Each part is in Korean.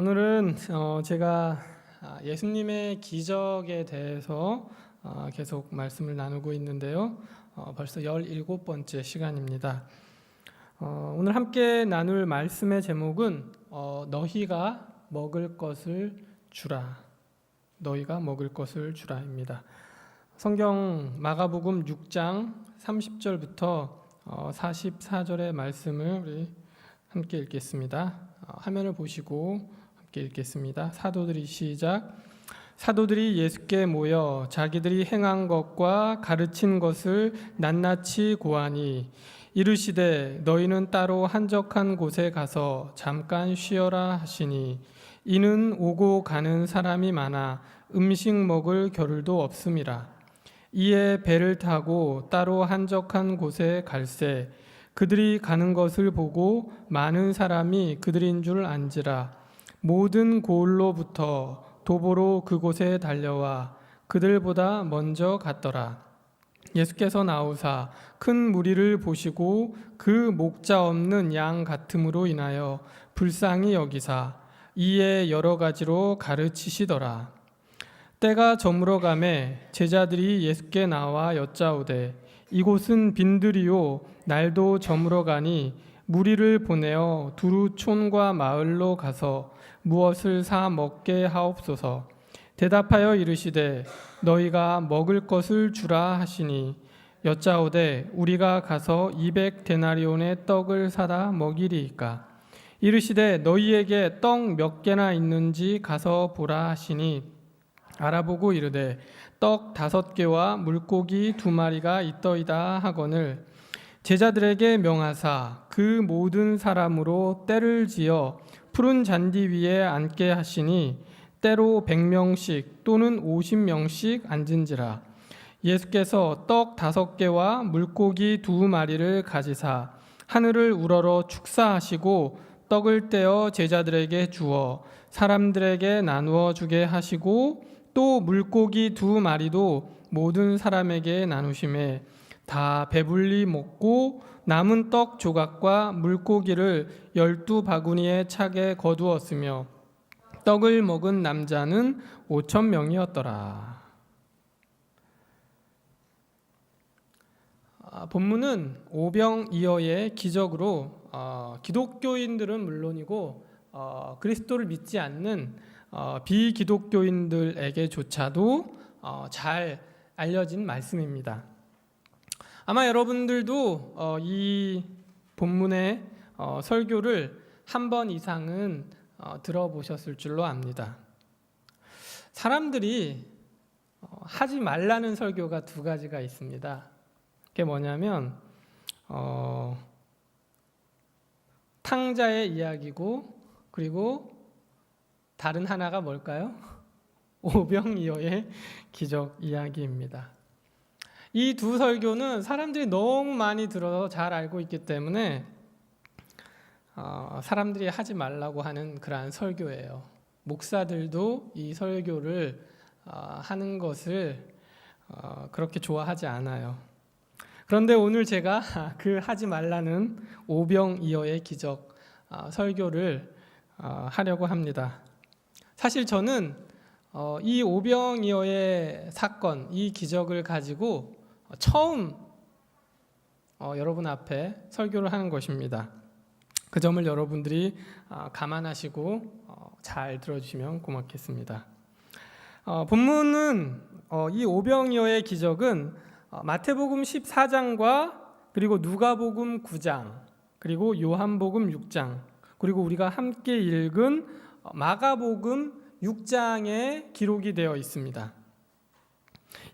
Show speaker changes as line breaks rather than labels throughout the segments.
오늘은 어, 제가 아, 예수님의 기적에 대해서 어, 계속 말씀을 나누고 있는데요. 어, 벌써 17번째 시간입니다. 어, 오늘 함께 나눌 말씀의 제목은 어, 너희가 먹을 것을 주라. 너희가 먹을 것을 주라입니다. 성경 마가복음 6장 30절부터 어, 44절의 말씀을 우리 함께 읽겠습니다. 어, 화면을 보시고 함께 읽겠습니다. 사도들이 시작. 사도들이 예수께 모여 자기들이 행한 것과 가르친 것을 낱낱이 고하니 이르시되 너희는 따로 한적한 곳에 가서 잠깐 쉬어라 하시니 이는 오고 가는 사람이 많아 음식 먹을 겨를도 없음이라 이에 배를 타고 따로 한적한 곳에 갈새 그들이 가는 것을 보고 많은 사람이 그들인 줄 안지라 모든 고을로부터 도보로 그곳에 달려와 그들보다 먼저 갔더라. 예수께서 나오사 큰 무리를 보시고 그 목자 없는 양 같음으로 인하여 불쌍히 여기사 이에 여러 가지로 가르치시더라. 때가 저물어 가매 제자들이 예수께 나와 여짜오되 이곳은 빈들이요 날도 저물어 가니 무리를 보내어 두루 촌과 마을로 가서 무엇을 사 먹게 하옵소서. 대답하여 이르시되 너희가 먹을 것을 주라 하시니 여짜오되 우리가 가서 이백 데나리온의 떡을 사다 먹이리이까. 이르시되 너희에게 떡 몇 개나 있는지 가서 보라 하시니 알아보고 이르되 떡 다섯 개와 물고기 두 마리가 있더이다 하거늘 제자들에게 명하사 그 모든 사람으로 때를 지어 푸른 잔디 위에 앉게 하시니 때로 100명씩 또는 50명씩 앉은지라. 예수께서 떡 다섯 개와 물고기 두 마리를 가지사 하늘을 우러러 축사하시고 떡을 떼어 제자들에게 주어 사람들에게 나누어 주게 하시고 또 물고기 두 마리도 모든 사람에게 나누심에 다 배불리 먹고 남은 떡 조각과 물고기를 열두 바구니에 차게 거두었으며 떡을 먹은 남자는 오천 명이었더라. 아, 본문은 오병이어의 기적으로 어, 기독교인들은 물론이고 어, 그리스도를 믿지 않는 어, 비기독교인들에게조차도 어, 잘 알려진 말씀입니다. 아마 여러분들도 어, 이 본문의 어, 설교를 한 번 이상은 어, 들어보셨을 줄로 압니다. 사람들이 어, 하지 말라는 설교가 두 가지가 있습니다. 그게 뭐냐면 어, 탕자의 이야기고 그리고 다른 하나가 뭘까요? 오병이어의 기적 이야기입니다. 이 두 설교는 사람들이 너무 많이 들어서 잘 알고 있기 때문에 어, 사람들이 하지 말라고 하는 그러한 설교예요. 목사들도 이 설교를 어, 하는 것을 어, 그렇게 좋아하지 않아요. 그런데 오늘 제가 그 하지 말라는 오병이어의 기적 어, 설교를 어, 하려고 합니다. 사실 저는 어, 이 오병이어의 사건, 이 기적을 가지고 처음 어, 여러분 앞에 설교를 하는 것입니다. 그 점을 여러분들이 어, 감안하시고 어, 잘 들어주시면 고맙겠습니다. 어, 본문은 어, 이 오병이어의 기적은 어, 마태복음 14장과 그리고 누가복음 9장 그리고 요한복음 6장 그리고 우리가 함께 읽은 어, 마가복음 6장에 기록이 되어 있습니다.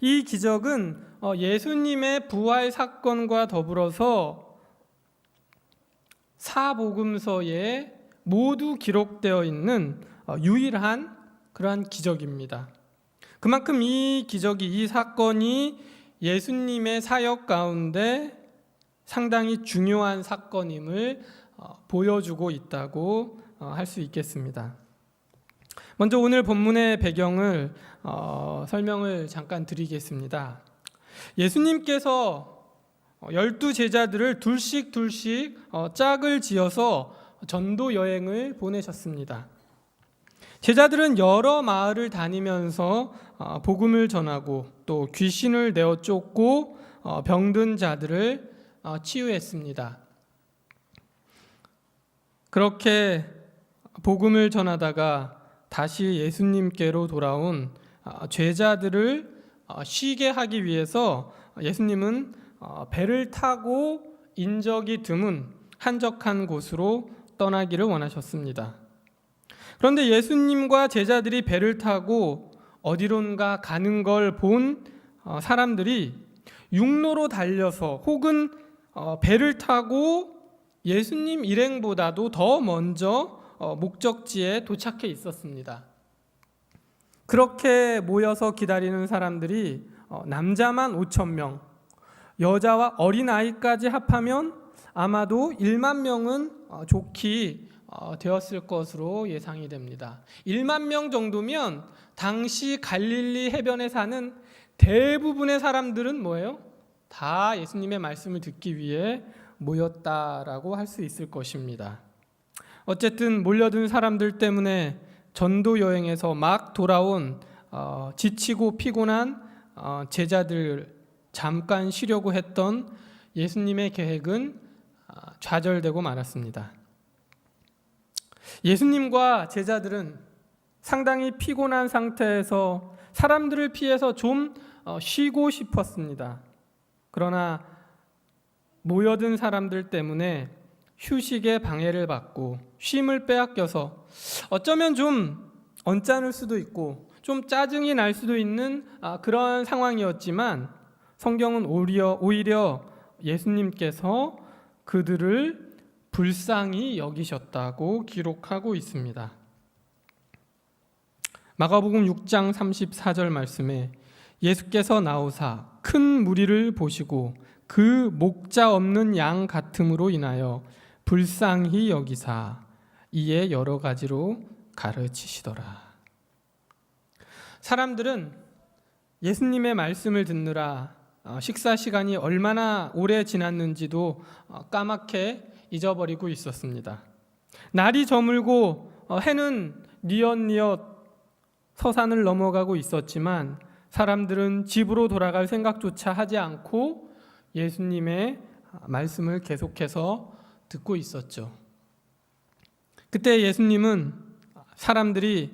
이 기적은 어, 예수님의 부활 사건과 더불어서 사복음서에 모두 기록되어 있는 어, 유일한 그러한 기적입니다. 그만큼 이 기적이 이 사건이 예수님의 사역 가운데 상당히 중요한 사건임을 어, 보여주고 있다고 할 수 있겠습니다. 먼저 오늘 본문의 배경을 어, 설명을 잠깐 드리겠습니다. 예수님께서 열두 제자들을 둘씩 둘씩 어, 짝을 지어서 전도 여행을 보내셨습니다. 제자들은 여러 마을을 다니면서 어, 복음을 전하고 또 귀신을 내어 쫓고 어, 병든 자들을 어, 치유했습니다. 그렇게 복음을 전하다가 다시 예수님께로 돌아온 어, 제자들을 어, 쉬게 하기 위해서 예수님은 어, 배를 타고 인적이 드문 한적한 곳으로 떠나기를 원하셨습니다. 그런데 예수님과 제자들이 배를 타고 어디론가 가는 걸 본 사람들이 육로로 달려서 혹은 어, 배를 타고 예수님 일행보다도 더 먼저 어, 목적지에 도착해 있었습니다. 그렇게 모여서 기다리는 사람들이 어, 남자만 5천 명, 여자와 어린 아이까지 합하면 아마도 1만 명은 어, 좋기 어, 되었을 것으로 예상이 됩니다. 1만 명 정도면 당시 갈릴리 해변에 사는 대부분의 사람들은 뭐예요? 다 예수님의 말씀을 듣기 위해 모였다라고 할 수 있을 것입니다. 어쨌든 몰려든 사람들 때문에 전도 여행에서 막 돌아온 어, 지치고 피곤한 어, 제자들 잠깐 쉬려고 했던 예수님의 계획은 어, 좌절되고 말았습니다. 예수님과 제자들은 상당히 피곤한 상태에서 사람들을 피해서 좀 어, 쉬고 싶었습니다. 그러나 모여든 사람들 때문에 휴식에 방해를 받고 쉼을 빼앗겨서 어쩌면 좀 언짢을 수도 있고 좀 짜증이 날 수도 있는 아, 그런 상황이었지만 성경은 오히려, 오히려 예수님께서 그들을 불쌍히 여기셨다고 기록하고 있습니다. 마가복음 6장 34절 말씀에 예수께서 나오사 큰 무리를 보시고 그 목자 없는 양 같음으로 인하여 불쌍히 여기사 이에 여러 가지로 가르치시더라. 사람들은 예수님의 말씀을 듣느라 어, 식사 시간이 얼마나 오래 지났는지도 어, 까맣게 잊어버리고 있었습니다. 날이 저물고 어, 해는 뉘엿뉘엿 서산을 넘어가고 있었지만 사람들은 집으로 돌아갈 생각조차 하지 않고 예수님의 말씀을 계속해서 듣고 있었죠. 그때 예수님은 사람들이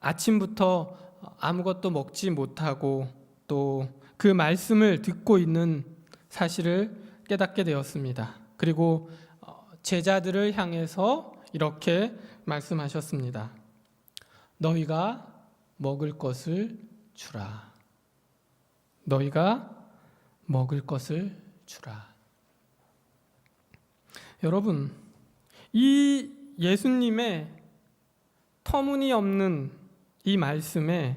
아침부터 아무것도 먹지 못하고 또 그 말씀을 듣고 있는 사실을 깨닫게 되었습니다. 그리고 어, 제자들을 향해서 이렇게 말씀하셨습니다. 너희가 먹을 것을 주라. 너희가 먹을 것을 주라. 여러분, 이 예수님의 터무니없는 이 말씀에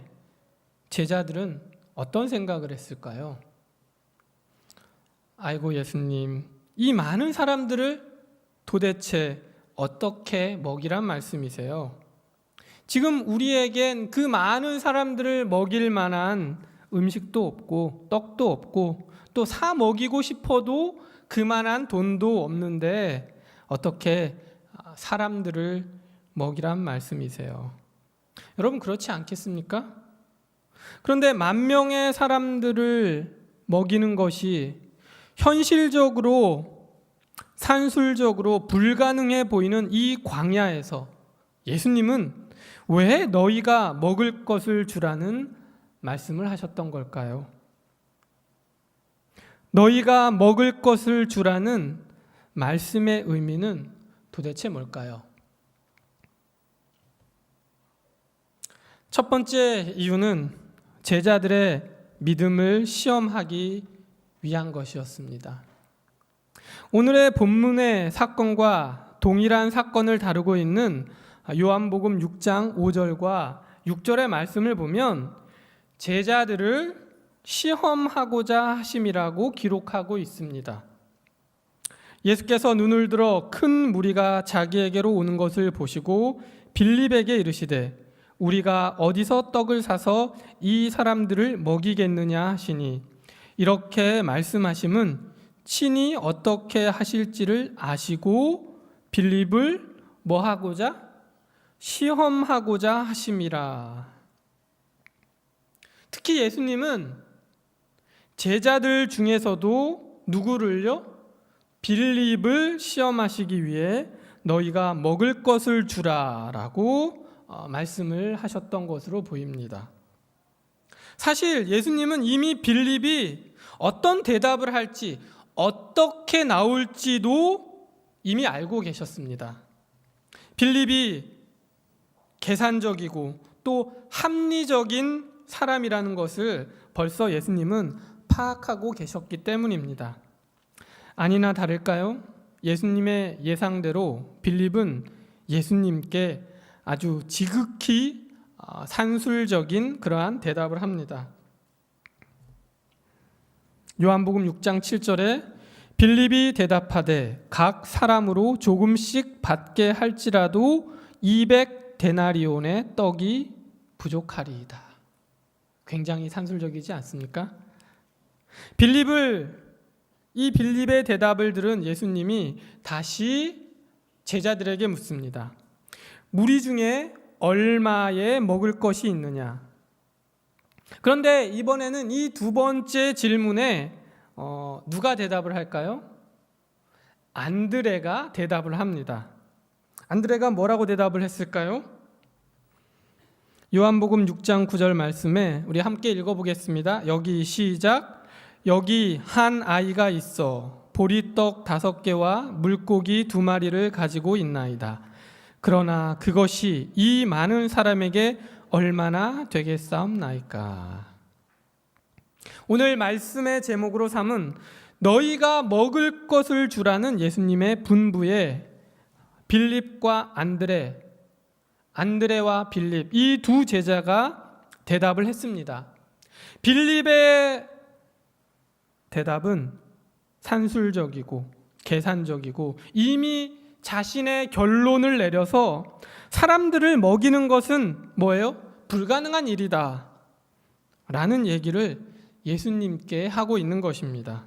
제자들은 어떤 생각을 했을까요? 아이고 예수님, 이 많은 사람들을 도대체 어떻게 먹이란 말씀이세요? 지금 우리에겐 그 많은 사람들을 먹일 만한 음식도 없고 떡도 없고 또 사 먹이고 싶어도 그만한 돈도 없는데 어떻게 사람들을 먹이란 말씀이세요. 여러분 그렇지 않겠습니까? 그런데 만 명의 사람들을 먹이는 것이 현실적으로 산술적으로 불가능해 보이는 이 광야에서 예수님은 왜 너희가 먹을 것을 주라는 말씀을 하셨던 걸까요? 너희가 먹을 것을 주라는 말씀의 의미는 도대체 뭘까요? 첫 번째 이유는 제자들의 믿음을 시험하기 위한 것이었습니다. 오늘의 본문의 사건과 동일한 사건을 다루고 있는 요한복음 6장 5절과 6절의 말씀을 보면 제자들을 시험하고자 하심이라고 기록하고 있습니다. 예수께서 눈을 들어 큰 무리가 자기에게로 오는 것을 보시고 빌립에게 이르시되 우리가 어디서 떡을 사서 이 사람들을 먹이겠느냐 하시니 이렇게 말씀하심은 친히 어떻게 하실지를 아시고 빌립을 뭐 하고자 시험하고자 하심이라. 특히 예수님은 제자들 중에서도 누구를요? 빌립을 시험하시기 위해 너희가 먹을 것을 주라라고 어, 말씀을 하셨던 것으로 보입니다. 사실 예수님은 이미 빌립이 어떤 대답을 할지 어떻게 나올지도 이미 알고 계셨습니다. 빌립이 계산적이고 또 합리적인 사람이라는 것을 벌써 예수님은 파악하고 계셨기 때문입니다. 아니나 다를까요? 예수님의 예상대로 빌립은 예수님께 아주 지극히 아, 산술적인 그러한 대답을 합니다. 요한복음 6장 7절에 빌립이 대답하되 각 사람으로 조금씩 받게 할지라도 200 데나리온의 떡이 부족하리이다. 굉장히 산술적이지 않습니까? 빌립을 이 빌립의 대답을 들은 예수님이 다시 제자들에게 묻습니다. 무리 중에 얼마에 먹을 것이 있느냐? 그런데 이번에는 이 두 번째 질문에 어, 누가 대답을 할까요? 안드레가 대답을 합니다. 안드레가 뭐라고 대답을 했을까요? 요한복음 6장 9절 말씀에 우리 함께 읽어보겠습니다. 여기 시작. 여기 한 아이가 있어 보리떡 다섯 개와 물고기 두 마리를 가지고 있나이다. 그러나 그것이 이 많은 사람에게 얼마나 되겠사옵나이까. 오늘 말씀의 제목으로 삼은 너희가 먹을 것을 주라는 예수님의 분부에 빌립과 안드레, 안드레와 빌립 이 두 제자가 대답을 했습니다. 빌립의 대답은 산술적이고 계산적이고 이미 자신의 결론을 내려서 사람들을 먹이는 것은 뭐예요? 불가능한 일이다. 라는 얘기를 예수님께 하고 있는 것입니다.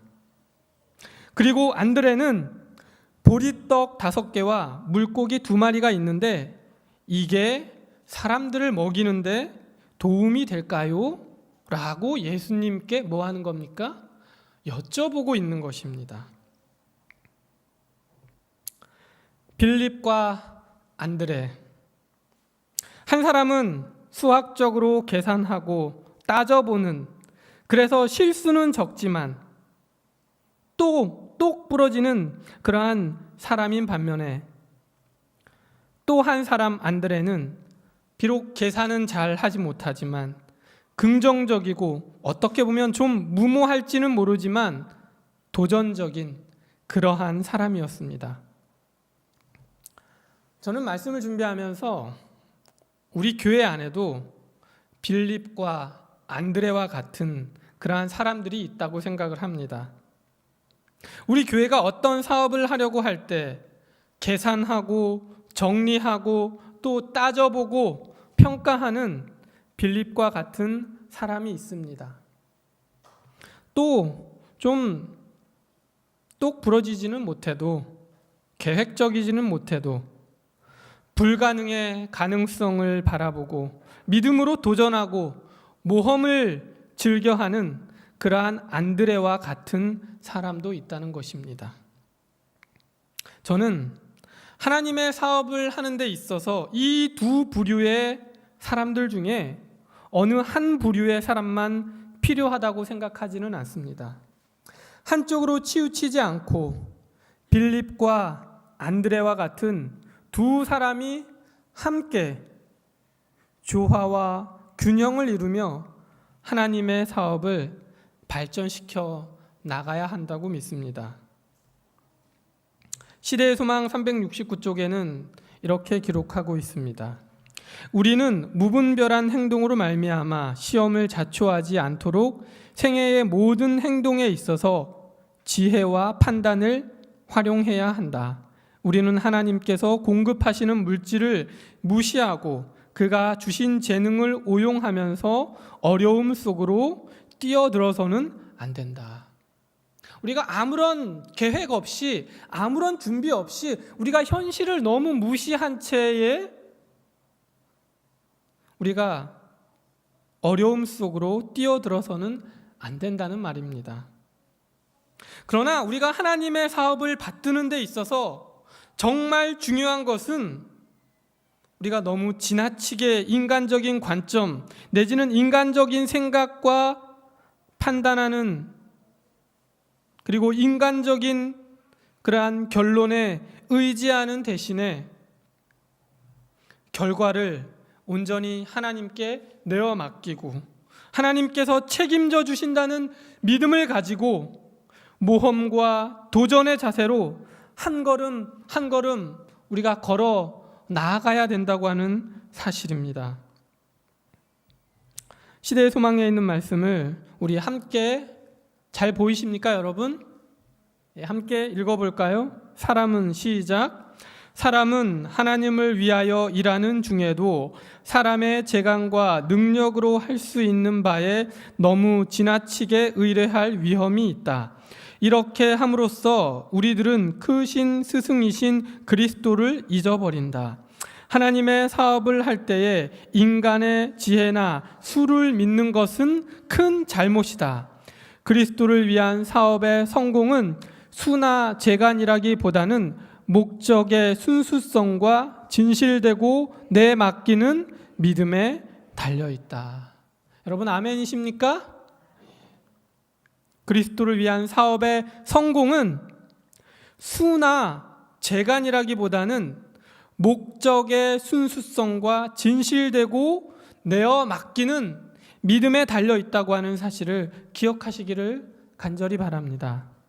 그리고 안드레는 보리떡 다섯 개와 물고기 두 마리가 있는데 이게 사람들을 먹이는데 도움이 될까요? 라고 예수님께 뭐 하는 겁니까? 여쭤보고 있는 것입니다. 빌립과 안드레. 한 사람은 수학적으로 계산하고 따져보는 그래서 실수는 적지만 또 똑 부러지는 그러한 사람인 반면에 또 한 사람 안드레는 비록 계산은 잘 하지 못하지만 긍정적이고 어떻게 보면 좀 무모할지는 모르지만 도전적인 그러한 사람이었습니다. 저는 말씀을 준비하면서 우리 교회 안에도 빌립과 안드레와 같은 그러한 사람들이 있다고 생각을 합니다. 우리 교회가 어떤 사업을 하려고 할 때 계산하고 정리하고 또 따져보고 평가하는 빌립과 같은 사람이 있습니다. 또 좀 똑 부러지지는 못해도 계획적이지는 못해도 불가능의 가능성을 바라보고 믿음으로 도전하고 모험을 즐겨하는 그러한 안드레와 같은 사람도 있다는 것입니다. 저는 하나님의 사업을 하는 데 있어서 이 두 부류의 사람들 중에 어느 한 부류의 사람만 필요하다고 생각하지는 않습니다. 한쪽으로 치우치지 않고 빌립과 안드레와 같은 두 사람이 함께 조화와 균형을 이루며 하나님의 사업을 발전시켜 나가야 한다고 믿습니다. 시대의 소망 369쪽에는 이렇게 기록하고 있습니다. 우리는 무분별한 행동으로 말미암아 시험을 자초하지 않도록 생애의 모든 행동에 있어서 지혜와 판단을 활용해야 한다. 우리는 하나님께서 공급하시는 물질을 무시하고 그가 주신 재능을 오용하면서 어려움 속으로 뛰어들어서는 안 된다. 우리가 아무런 계획 없이 아무런 준비 없이 우리가 현실을 너무 무시한 채에 우리가 어려움 속으로 뛰어들어서는 안 된다는 말입니다. 그러나 우리가 하나님의 사업을 받드는 데 있어서 정말 중요한 것은 우리가 너무 지나치게 인간적인 관점 내지는 인간적인 생각과 판단하는 그리고 인간적인 그러한 결론에 의지하는 대신에 결과를 온전히 하나님께 내어 맡기고 하나님께서 책임져 주신다는 믿음을 가지고 모험과 도전의 자세로 한 걸음 한 걸음 우리가 걸어 나아가야 된다고 하는 사실입니다. 시대의 소망에 있는 말씀을 우리 함께 잘 보이십니까, 여러분? 예, 함께 읽어볼까요? 사람은 시작. 사람은 하나님을 위하여 일하는 중에도 사람의 재간과 능력으로 할 수 있는 바에 너무 지나치게 의뢰할 위험이 있다. 이렇게 함으로써 우리들은 크신 스승이신 그리스도를 잊어버린다. 하나님의 사업을 할 때에 인간의 지혜나 수를 믿는 것은 큰 잘못이다. 그리스도를 위한 사업의 성공은 수나 재간이라기보다는 목적의 순수성과 진실되고 내 맡기는 믿음에 달려 있다. 여러분 아멘이십니까? 그리스도를 위한 사업의 성공은 수나 재간이라기보다는 목적의 순수성과 진실되고 내어 맡기는 믿음에 달려 있다고 하는 사실을 기억하시기를 간절히 바랍니다.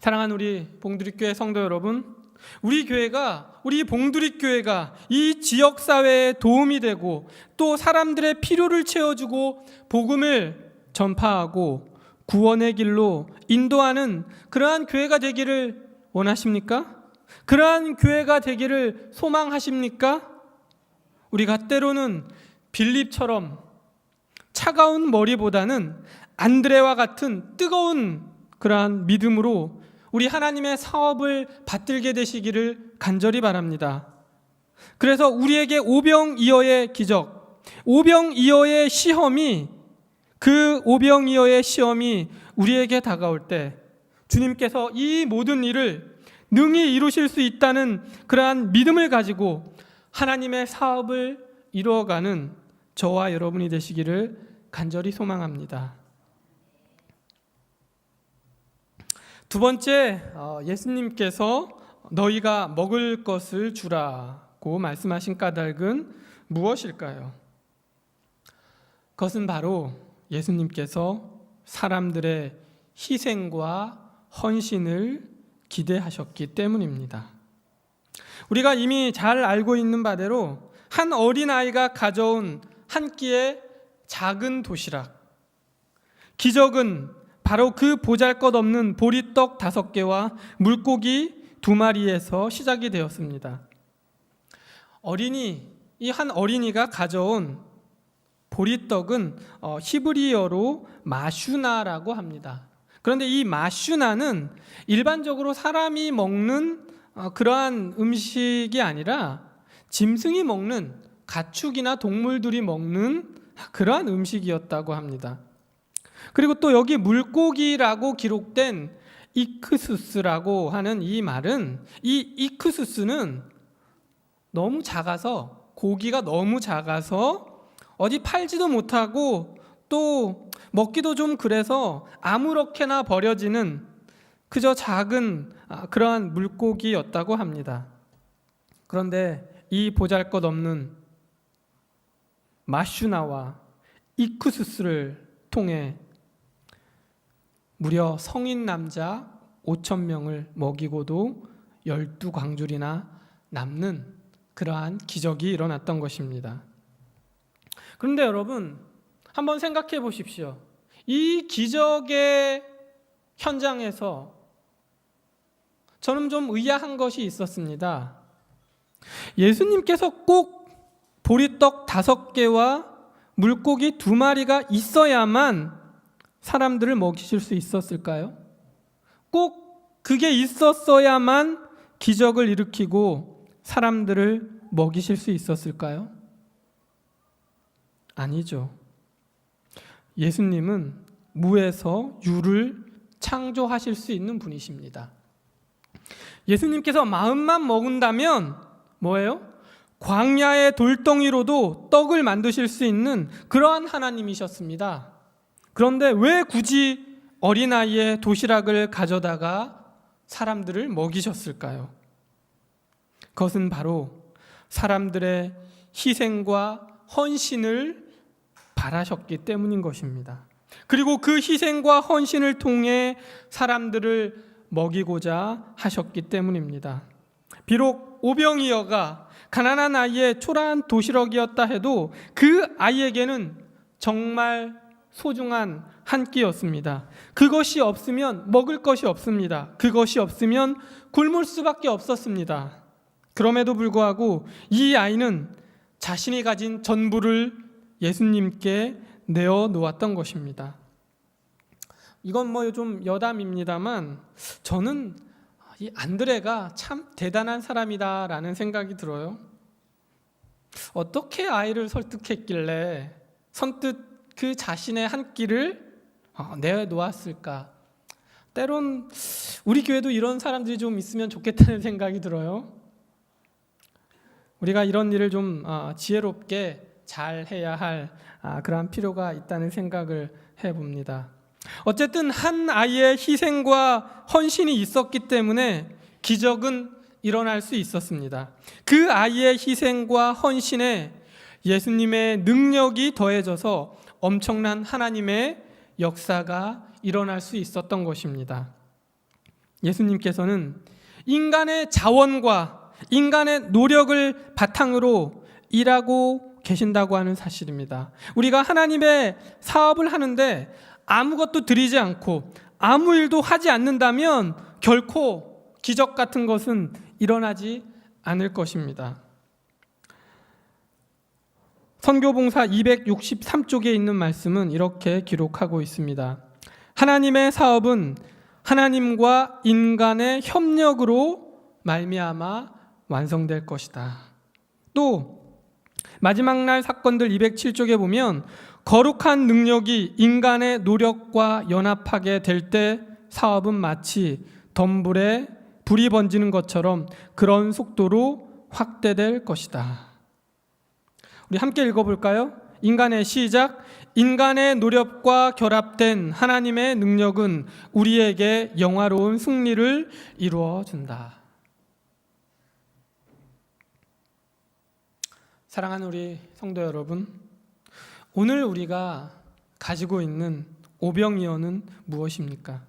사랑하는 우리 봉두리교회 성도 여러분, 우리 교회가 우리 봉두리 교회가 이 지역 사회에 도움이 되고 또 사람들의 필요를 채워주고 복음을 전파하고 구원의 길로 인도하는 그러한 교회가 되기를 원하십니까? 그러한 교회가 되기를 소망하십니까? 우리가 때로는 빌립처럼 차가운 머리보다는 안드레와 같은 뜨거운 그러한 믿음으로 우리 하나님의 사업을 받들게 되시기를 간절히 바랍니다. 그래서 우리에게 오병이어의 기적, 오병이어의 시험이 그 오병이어의 시험이 우리에게 다가올 때 주님께서 이 모든 일을 능히 이루실 수 있다는 그러한 믿음을 가지고 하나님의 사업을 이루어가는 저와 여러분이 되시기를 간절히 소망합니다. 두 번째, 어, 예수님께서 너희가 먹을 것을 주라고 말씀하신 까닭은 무엇일까요? 그것은 바로 예수님께서 사람들의 희생과 헌신을 기대하셨기 때문입니다. 우리가 이미 잘 알고 있는 바대로 한 어린아이가 가져온 한 끼의 작은 도시락. 기적은 바로 그 보잘 것 없는 보리떡 다섯 개와 물고기 두 마리에서 시작이 되었습니다. 어린이, 이 한 어린이가 가져온 보리떡은 어, 히브리어로 마슈나라고 합니다. 그런데 이 마슈나는 일반적으로 사람이 먹는 어, 그러한 음식이 아니라 짐승이 먹는 가축이나 동물들이 먹는 그러한 음식이었다고 합니다. 그리고 또 여기 물고기라고 기록된 이크수스라고 하는 이 말은 이 이크수스는 너무 작아서 고기가 너무 작아서 어디 팔지도 못하고 또 먹기도 좀 그래서 아무렇게나 버려지는 그저 작은 아, 그러한 물고기였다고 합니다. 그런데 이 보잘것 없는 마슈나와 이쿠스스를 통해 무려 성인 남자 5천 명을 먹이고도 열두 광줄이나 남는 그러한 기적이 일어났던 것입니다. 그런데 여러분 한번 생각해 보십시오. 이 기적의 현장에서 저는 좀 의아한 것이 있었습니다. 예수님께서 꼭 보리떡 다섯 개와 물고기 두 마리가 있어야만 사람들을 먹이실 수 있었을까요? 꼭 그게 있었어야만 기적을 일으키고 사람들을 먹이실 수 있었을까요? 아니죠. 예수님은 무에서 유를 창조하실 수 있는 분이십니다. 예수님께서 마음만 먹은다면 뭐예요? 광야의 돌덩이로도 떡을 만드실 수 있는 그러한 하나님이셨습니다. 그런데 왜 굳이 어린아이의 도시락을 가져다가 사람들을 먹이셨을까요? 그것은 바로 사람들의 희생과 헌신을 바라셨기 때문인 것입니다. 그리고 그 희생과 헌신을 통해 사람들을 먹이고자 하셨기 때문입니다. 비록 오병이어가 가난한 아이의 초라한 도시락이었다 해도 그 아이에게는 정말 소중한 한 끼였습니다. 그것이 없으면 먹을 것이 없습니다. 그것이 없으면 굶을 수밖에 없었습니다. 그럼에도 불구하고 이 아이는 자신이 가진 전부를 예수님께 내어 놓았던 것입니다. 이건 뭐 좀 여담입니다만 저는 이 안드레가 참 대단한 사람이다라는 생각이 들어요. 어떻게 아이를 설득했길래 선뜻 그 자신의 한 끼를 어, 내어 놓았을까? 때론 우리 교회도 이런 사람들이 좀 있으면 좋겠다는 생각이 들어요. 우리가 이런 일을 좀 아, 지혜롭게 잘 해야 할 아, 그러한 필요가 있다는 생각을 해봅니다. 어쨌든 한 아이의 희생과 헌신이 있었기 때문에 기적은 일어날 수 있었습니다. 그 아이의 희생과 헌신에 예수님의 능력이 더해져서 엄청난 하나님의 역사가 일어날 수 있었던 것입니다. 예수님께서는 인간의 자원과 인간의 노력을 바탕으로 일하고 계신다고 하는 사실입니다. 우리가 하나님의 사업을 하는데 아무것도 드리지 않고 아무 일도 하지 않는다면 결코 기적 같은 것은 일어나지 않을 것입니다. 선교봉사 263쪽에 있는 말씀은 이렇게 기록하고 있습니다. 하나님의 사업은 하나님과 인간의 협력으로 말미암아 완성될 것이다. 또 마지막 날 사건들 207쪽에 보면 거룩한 능력이 인간의 노력과 연합하게 될 때 사업은 마치 덤불에 불이 번지는 것처럼 그런 속도로 확대될 것이다. 우리 함께 읽어볼까요? 인간의 시작. 인간의 노력과 결합된 하나님의 능력은 우리에게 영화로운 승리를 이루어 준다. 사랑하는 우리 성도 여러분, 오늘 우리가 가지고 있는 오병이어는 무엇입니까?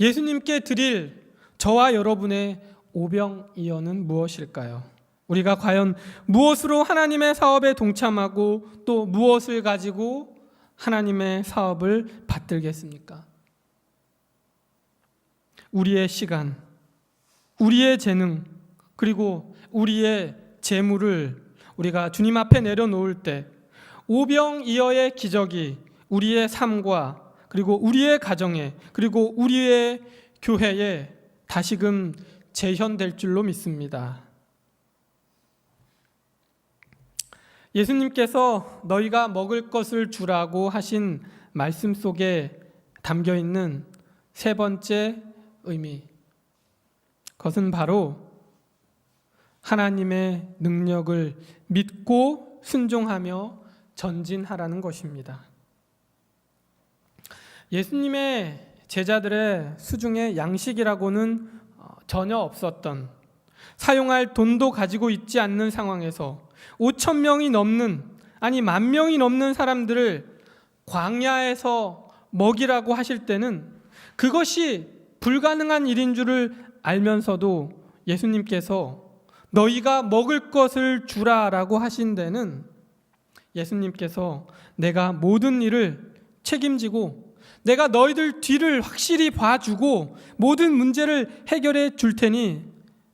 예수님께 드릴 저와 여러분의 오병이어는 무엇일까요? 우리가 과연 무엇으로 하나님의 사업에 동참하고 또 무엇을 가지고 하나님의 사업을 받들겠습니까? 우리의 시간, 우리의 재능, 그리고 우리의 재물을 우리가 주님 앞에 내려놓을 때 오병이어의 기적이 우리의 삶과 그리고 우리의 가정에 그리고 우리의 교회에 다시금 재현될 줄로 믿습니다. 예수님께서 너희가 먹을 것을 주라고 하신 말씀 속에 담겨 있는 세 번째 의미. 그것은 바로 하나님의 능력을 믿고 순종하며 전진하라는 것입니다. 예수님의 제자들의 수중에 양식이라고는 어, 전혀 없었던 사용할 돈도 가지고 있지 않는 상황에서 5천 명이 넘는 아니 만 명이 넘는 사람들을 광야에서 먹이라고 하실 때는 그것이 불가능한 일인 줄을 알면서도 예수님께서 너희가 먹을 것을 주라라고 하신 데는 예수님께서 내가 모든 일을 책임지고 내가 너희들 뒤를 확실히 봐주고 모든 문제를 해결해 줄 테니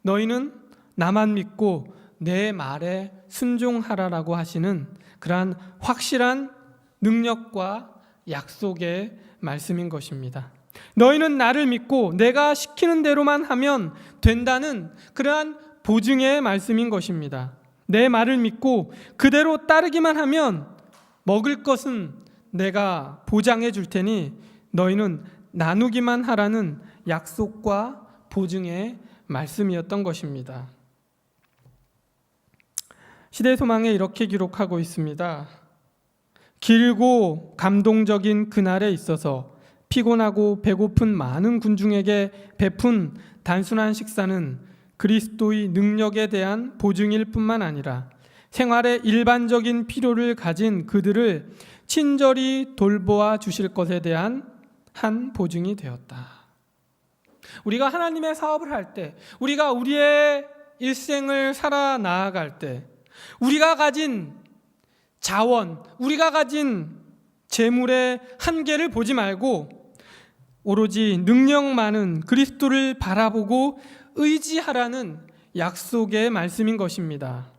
너희는 나만 믿고 내 말에 순종하라라고 하시는 그러한 확실한 능력과 약속의 말씀인 것입니다. 너희는 나를 믿고 내가 시키는 대로만 하면 된다는 그러한 보증의 말씀인 것입니다. 내 말을 믿고 그대로 따르기만 하면 먹을 것은 내가 보장해 줄 테니 너희는 나누기만 하라는 약속과 보증의 말씀이었던 것입니다. 시대 소망에 이렇게 기록하고 있습니다. 길고 감동적인 그날에 있어서 피곤하고 배고픈 많은 군중에게 베푼 단순한 식사는 그리스도의 능력에 대한 보증일 뿐만 아니라 생활의 일반적인 필요를 가진 그들을 친절히 돌보아 주실 것에 대한 한 보증이 되었다. 우리가 하나님의 사업을 할 때, 우리가 우리의 일생을 살아 나아갈 때, 우리가 가진 자원, 우리가 가진 재물의 한계를 보지 말고 오로지 능력 많은 그리스도를 바라보고 의지하라는 약속의 말씀인 것입니다.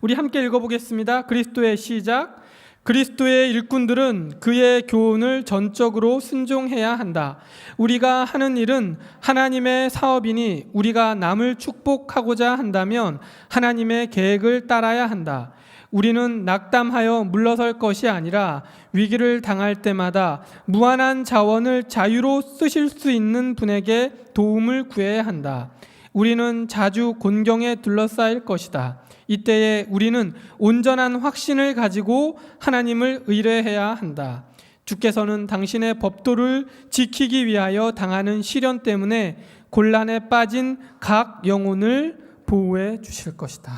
우리 함께 읽어보겠습니다. 그리스도의 시작. 그리스도의 일꾼들은 그의 교훈을 전적으로 순종해야 한다. 우리가 하는 일은 하나님의 사업이니 우리가 남을 축복하고자 한다면 하나님의 계획을 따라야 한다. 우리는 낙담하여 물러설 것이 아니라 위기를 당할 때마다 무한한 자원을 자유로 쓰실 수 있는 분에게 도움을 구해야 한다. 우리는 자주 곤경에 둘러싸일 것이다. 이때에 우리는 온전한 확신을 가지고 하나님을 의뢰해야 한다. 주께서는 당신의 법도를 지키기 위하여 당하는 시련 때문에 곤란에 빠진 각 영혼을 보호해 주실 것이다.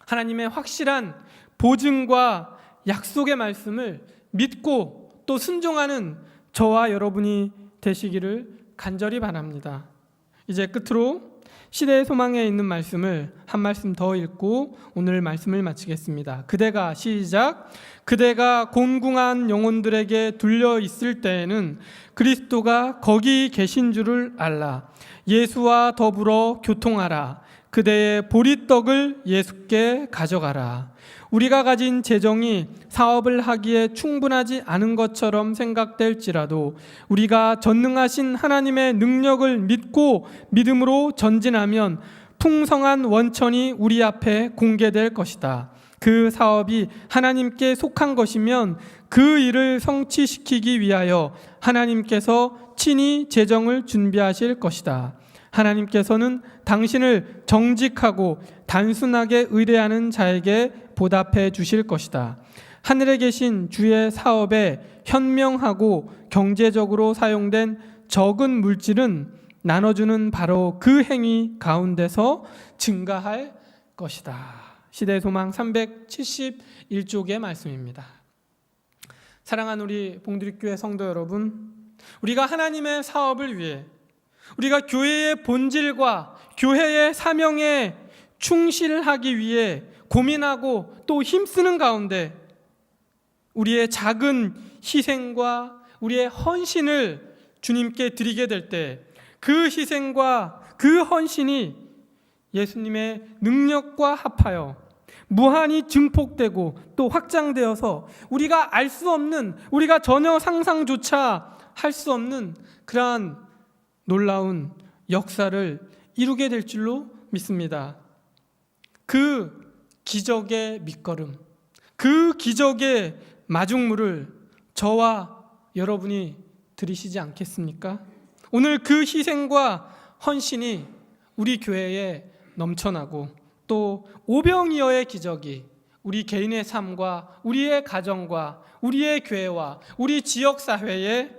하나님의 확실한 보증과 약속의 말씀을 믿고 또 순종하는 저와 여러분이 되시기를 간절히 바랍니다. 이제 끝으로 시대의 소망에 있는 말씀을 한 말씀 더 읽고 오늘 말씀을 마치겠습니다. 그대가 시작. 그대가 곤궁한 영혼들에게 둘려 있을 때에는 그리스도가 거기 계신 줄을 알라. 예수와 더불어 교통하라. 그대의 보리떡을 예수께 가져가라 우리가 가진 재정이 사업을 하기에 충분하지 않은 것처럼 생각될지라도 우리가 전능하신 하나님의 능력을 믿고 믿음으로 전진하면 풍성한 원천이 우리 앞에 공개될 것이다. 그 사업이 하나님께 속한 것이면 그 일을 성취시키기 위하여 하나님께서 친히 재정을 준비하실 것이다. 하나님께서는 당신을 정직하고 단순하게 의뢰하는 자에게 보답해 주실 것이다. 하늘에 계신 주의 사업에 현명하고 경제적으로 사용된 적은 물질은 나눠주는 바로 그 행위 가운데서 증가할 것이다. 시대 소망 371쪽의 말씀입니다. 사랑하는 우리 봉두리교회 성도 여러분, 우리가 하나님의 사업을 위해 우리가 교회의 본질과 교회의 사명에 충실하기 위해 고민하고 또 힘쓰는 가운데 우리의 작은 희생과 우리의 헌신을 주님께 드리게 될 때 그 희생과 그 헌신이 예수님의 능력과 합하여 무한히 증폭되고 또 확장되어서 우리가 알 수 없는 우리가 전혀 상상조차 할 수 없는 그러한 놀라운 역사를 이루게 될 줄로 믿습니다. 그 기적의 밑거름, 그 기적의 마중물을 저와 여러분이 들이시지 않겠습니까? 오늘 그 희생과 헌신이 우리 교회에 넘쳐나고 또 오병이어의 기적이 우리 개인의 삶과 우리의 가정과 우리의 교회와 우리 지역 사회에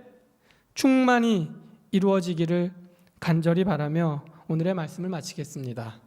충만히 이루어지기를 간절히 바라며 오늘의 말씀을 마치겠습니다.